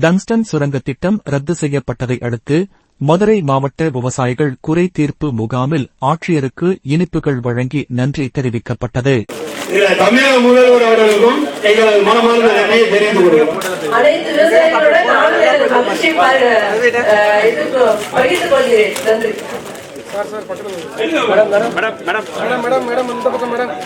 Tungsten சுரங்க திட்டம் ரத்து செய்யப்பட்டதை அடுத்து மதுரை மாவட்ட விவசாயிகள் குறை தீர்ப்பு முகாமில் ஆட்சியருக்கு இனிப்புகள் வழங்கி நன்றி தெரிவிக்கப்பட்டது. தமிழக முதல்வர் அவர்களுக்கும் எங்களது மனமார்ந்த நன்றியை தெரிந்து கொள்கிறோம். அனைத்து விவசாயிகளோட நானும் எனது மகிழ்ச்சி இதுக்கு பகிர்ந்து கொள்கிறேன். நன்றி.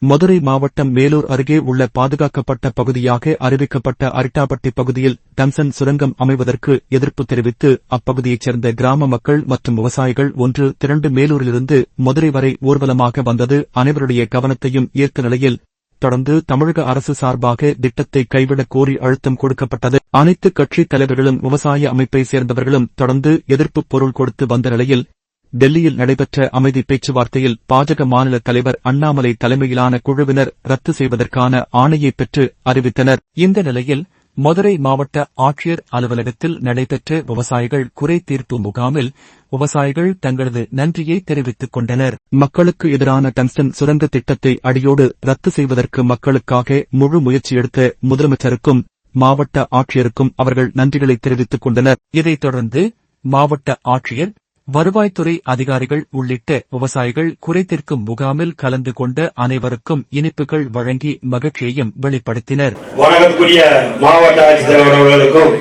மதுரை மாவட்டம் மேலூர் அருகே உள்ள பாதுகாக்கப்பட்ட பகுதியாக அறிவிக்கப்பட்ட அரிட்டாப்பட்டி பகுதியில் டங்சன் சுரங்கம் அமைவதற்கு எதிர்ப்பு தெரிவித்து அப்பகுதியைச் சேர்ந்த கிராம மக்கள் மற்றும் விவசாயிகள் ஒன்று திரண்டு மேலூரிலிருந்து மதுரை வரை ஊர்வலமாக வந்தது. அனைவருடைய கவனத்தையும் ஈர்த்த நிலையில் தொடர்ந்து தமிழக அரசு சார்பாக திட்டத்தை கைவிடக் கோரி அழுத்தம் கொடுக்கப்பட்டது. அனைத்து கட்சித் தலைவர்களும் விவசாய அமைப்பை சேர்ந்தவர்களும் தொடர்ந்து எதிர்ப்பு பொருள் கொடுத்து வந்த நிலையில் டெல்லியில் நடைபெற்ற அமைதி பேச்சுவார்த்தையில் பாஜக மாநில தலைவர் அண்ணாமலை தலைமையிலான குழுவினர் ரத்து செய்வதற்கான ஆணையை பெற்று அறிவித்தனர். இந்த நிலையில் மதுரை மாவட்ட ஆட்சியர் அலுவலகத்தில் நடைபெற்ற விவசாயிகள் குறை தீர்ப்பு முகாமில் விவசாயிகள் தங்களது நன்றியை தெரிவித்துக் கொண்டனர். மக்களுக்கு எதிரான டங்ஸ்டன் சுரங்க திட்டத்தை அடியோடு ரத்து செய்வதற்கு மக்களுக்காக முழு முயற்சி எடுத்த முதலமைச்சருக்கும் மாவட்ட ஆட்சியருக்கும் அவர்கள் நன்றிகளை தெரிவித்துக் கொண்டனர். இதைத் தொடர்ந்து மாவட்ட ஆட்சியர் வருவாய்த்துறை அதிகாரிகள் உள்ளிட்ட விவசாயிகள் குறைதீர்க்கும் முகாமில் கலந்து கொண்ட அனைவருக்கும் இனிப்புகள் வழங்கி மகிழ்ச்சியையும் வெளிப்படுத்தினர். வணக்கத்துக்குரிய மாவட்ட ஆட்சித்தலைவர் அவர்களுக்கும்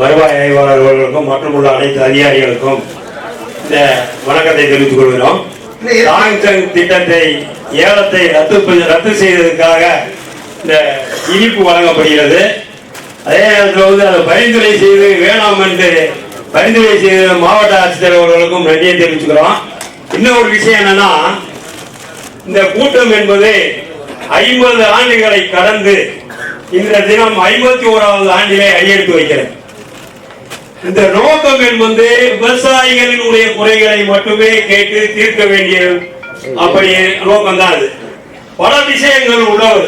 வருவாய் ஆய்வாளர் அவர்களுக்கும் மற்றும் உள்ள அனைத்து அதிகாரிகளுக்கும் இந்த வணக்கத்தை தெரிவித்துக் கொள்கிறோம். திட்டத்தை ஏலத்தை ரத்து ரத்து செய்ததற்காக இந்த இனிப்பு வழங்கப்படுகிறது. அதே நேரத்தில் வந்து அதை பரிந்துரை செய்து வேணாம் என்று பரிந்துரை செய்த மாவட்ட ஆட்சித்தலைவர் அவர்களுக்கும் நன்றியை தெரிவிச்சுக்கிறோம். இன்னும் ஒரு விஷயம் என்னன்னா இந்த கூட்டம் என்பது ஐம்பது ஆண்டுகளை கடந்து இந்த தினம் ஐம்பத்தி ஓராவது ஆண்டிலே அடியெடுத்து வைக்கிறது இந்த நோக்கம் என்பது விவசாயிகளினுடைய குறைகளை மட்டுமே கேட்டு தீர்க்க வேண்டிய அப்படி நோக்கம் தான் அது. பல விஷயங்கள் உள்ளது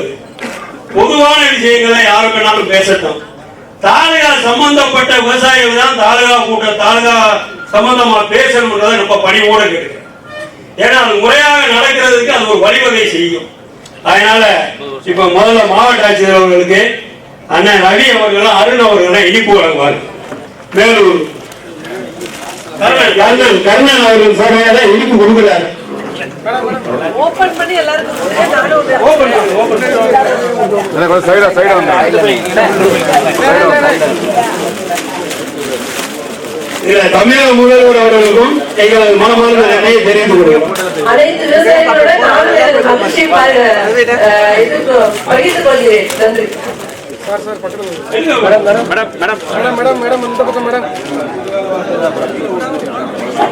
பொதுவான விஷயங்களை யாருக்கு வேணாலும் பேசட்டும். தாலுகா சம்பந்தப்பட்ட விவசாயிகள் தான் தாலுகா கூட்ட தாலுகா சம்பந்தமா பேசணும்ன்றதை ரொம்ப பணிவோடு கேட்கிறேன் ஏன்னா அது முறையாக நடக்கிறதுக்கு அது ஒரு வழிவகை செய்யும். அதனால இப்ப முதல்ல மாவட்ட ஆட்சியர் அவர்களுக்கு அண்ணன் ரவி அவர்களும் அருண் அவர்களும் இனிப்பு வழங்குவார். மேலூர். கர்ணன் கர்ணன் கர்ணன் அவர்கள் சபையில இனிப்பு கொடுக்கிறார். ஓபன் பண்ணி எல்லாருக்கும் எனக்கு சைடா சைடா வந்து இதுல தமிழக முதல்வர் அவர்களுக்கும் எங்களது மனமார்ந்த நன்றியை தெரிவித்துக் கொள்கிறோம். அனைத்து விவசாயிகளோட நானும் எனது மகிழ்ச்சி இதுக்கு பகிர்ந்து கொள்கிறேன். நன்றி. மேடம் மேடம் மேடம் இந்த பக்கம் மேடம்.